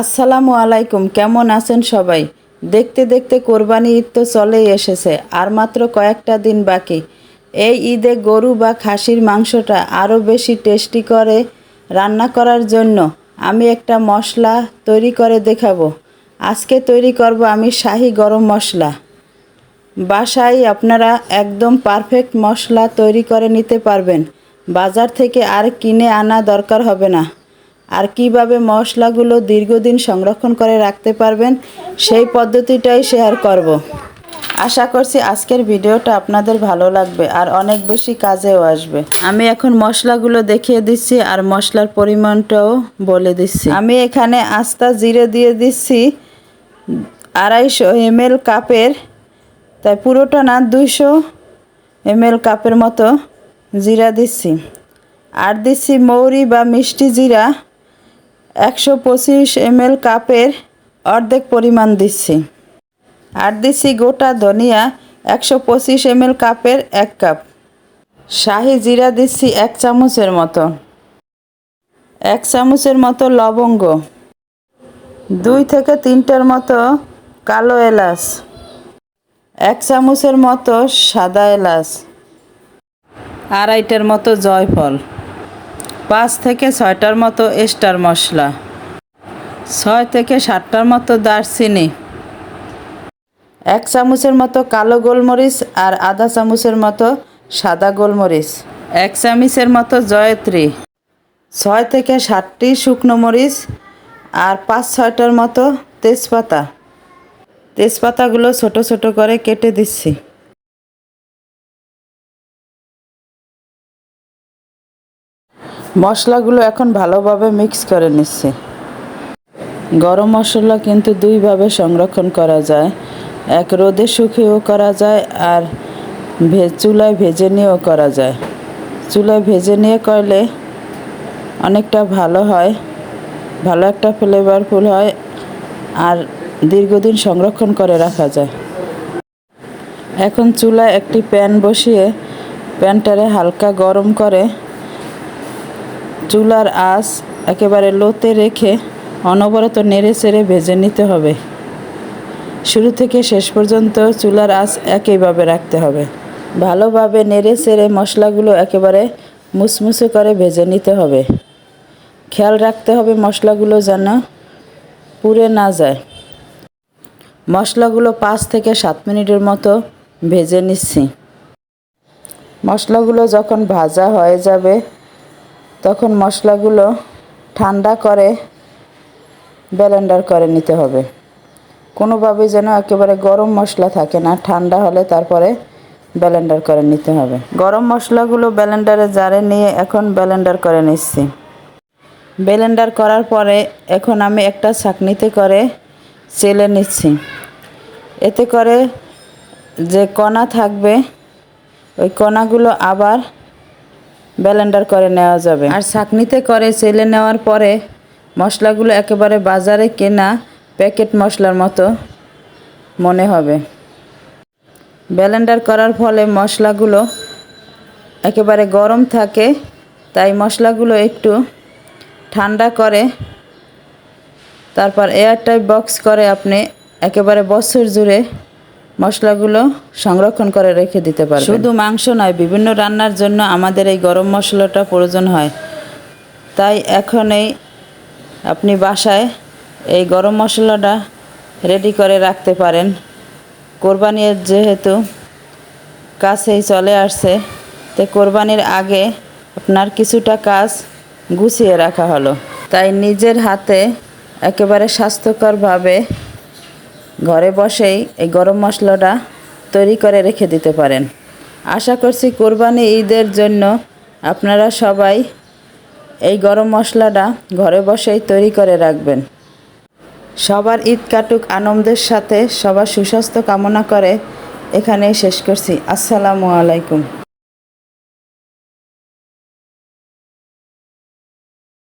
আসসালামু আলাইকুম, কেমন আছেন সবাই? দেখতে দেখতে কোরবানি ঈদ তো চলেই এসেছে, আর মাত্র কয়েকটা দিন বাকি। এই ঈদে গরু বা খাসির মাংসটা আরও বেশি টেস্টি করে রান্না করার জন্য আমি একটা মশলা তৈরি করে দেখাবো। আজকে তৈরি করব আমি শাহি গরম মশলা। বাসায় আপনারা একদম পারফেক্ট মশলা তৈরি করে নিতে পারবেন। বাজার থেকে আর কিনে আনা দরকার হবে না। আর কীভাবে মশলাগুলো দীর্ঘদিন সংরক্ষণ করে রাখতে পারবেন, সেই পদ্ধতিটাই শেয়ার করব। আশা করছি আজকের ভিডিওটা আপনাদের ভালো লাগবে আর অনেক বেশি কাজেও আসবে। আমি এখন মশলাগুলো দেখিয়ে দিচ্ছি আর মশলার পরিমাণটাও বলে দিচ্ছি। আমি এখানে আস্তা জিরে দিয়ে দিচ্ছি আড়াইশো এমএল কাপের, তাই পুরোটা না, দুইশো এমএল কাপের মতো জিরা দিচ্ছি। আর দিচ্ছি মৌরি বা মিষ্টি জিরা। একশো পঁচিশ এমএল কাপের অর্ধেক পরিমাণ দিচ্ছি। আর দিচ্ছি গোটা ধনিয়া একশো পঁচিশ এমএল কাপের এক কাপ। শাহি জিরা দিচ্ছি এক চামচের মতো। এক চামচের মতো লবঙ্গ। দুই থেকে তিনটার মতো কালো এলাচ। এক চামচের মতো সাদা এলাচ। আড়াইটার মতো জয়ফল। পাঁচ থেকে ছয়টার মতো স্টার মশলা। ছয় থেকে সাতটার মতো দারচিনি। এক চামচের মতো কালো গোলমরিচ আর আধা চামচের মতো সাদা গোলমরিচ। এক চামচের মতো জয়ত্রী। ছয় থেকে সাতটি শুকনো মরিচ আর পাঁচ ছয়টার মতো তেজপাতা। তেজপাতাগুলো ছোট ছোট করে কেটে দিচ্ছি। মশলাগুলো এখন ভালোভাবে মিক্স করে নিচ্ছি। গরম মশলা কিন্তু দুইভাবে সংরক্ষণ করা যায়। এক রোদে শুকিয়েও করা যায় আর চুলায় ভেজে নিয়েও করা যায়। চুলায় ভেজে নিয়ে করলে অনেকটা ভালো হয়, ভালো একটা ফ্লেভারফুল হয় আর দীর্ঘদিন সংরক্ষণ করে রাখা যায়। এখন চুলায় একটি প্যান বসিয়ে প্যানটারে হালকা গরম করে চুলার আঁচ একেবারে লোতে রেখে অনবরত নেড়ে চেড়ে ভেজে নিতে হবে। শুরু থেকে শেষ পর্যন্ত চুলার আঁচ একইভাবে রাখতে হবে। ভালোভাবে নেড়ে চেড়ে মশলাগুলো একেবারে মুসমুসে করে ভেজে নিতে হবে। খেয়াল রাখতে হবে মশলাগুলো যেন পুড়ে না যায়। মশলাগুলো পাঁচ থেকে সাত মিনিটের মতো ভেজে নিচ্ছি। মশলাগুলো যখন ভাজা হয়ে যাবে তখন মশলাগুলো ঠান্ডা করে ব্লেন্ডার করে নিতে হবে। কোনোভাবে যেন একেবারে গরম মশলা থাকে না, ঠান্ডা হলে তারপরে ব্লেন্ডার করে নিতে হবে। গরম মশলাগুলো ব্লেন্ডারে জারে নিয়ে এখন ব্লেন্ডার করে নিচ্ছি। ব্লেন্ডার করার পরে এখন আমি একটা ছাকনিতে করে চেলে নিচ্ছি। এতে করে যে কণা থাকবে, ওই কণাগুলো আবার ব্লেন্ডার করে নেওয়া যাবে। আর ছাকনিতে করে চেলে নেওয়ার পরে মশলাগুলো একেবারে বাজারে কেনা প্যাকেট মশলার মতো মনে হবে। ব্লেন্ডার করার ফলে মশলাগুলো একেবারে গরম থাকে, তাই মশলাগুলো একটু ঠান্ডা করে, তারপর এয়ারটাইট বক্স করে আপনি একেবারে বছর জুড়ে মশলাগুলো সংরক্ষণ করে রেখে দিতে পারবেন। শুধু মাংস নয়, বিভিন্ন রান্নার জন্য আমাদের এই গরম মশলাটা প্রয়োজন হয়। তাই এখন এই আপনি বাসায় এই গরম মশলাটা রেডি করে রাখতে পারেন। কোরবানির যেহেতু কাছেই চলে আসছে, তো কোরবানির আগে আপনার কিছুটা কাজ গুছিয়ে রাখা হলো। তাই নিজের হাতে একেবারে স্বাস্থ্যকরভাবে ঘরে বসেই এই গরম মশলাটা তৈরি করে রেখে দিতে পারেন। আশা করছি কোরবানি ঈদের জন্য আপনারা সবাই এই গরম মশলাটা ঘরে বসেই তৈরি করে রাখবেন। সবার ঈদ কাটুক আনন্দের সাথে সবার সুস্বাস্থ্য কামনা করে এখানেই শেষ করছি। আসসালামু আলাইকুম।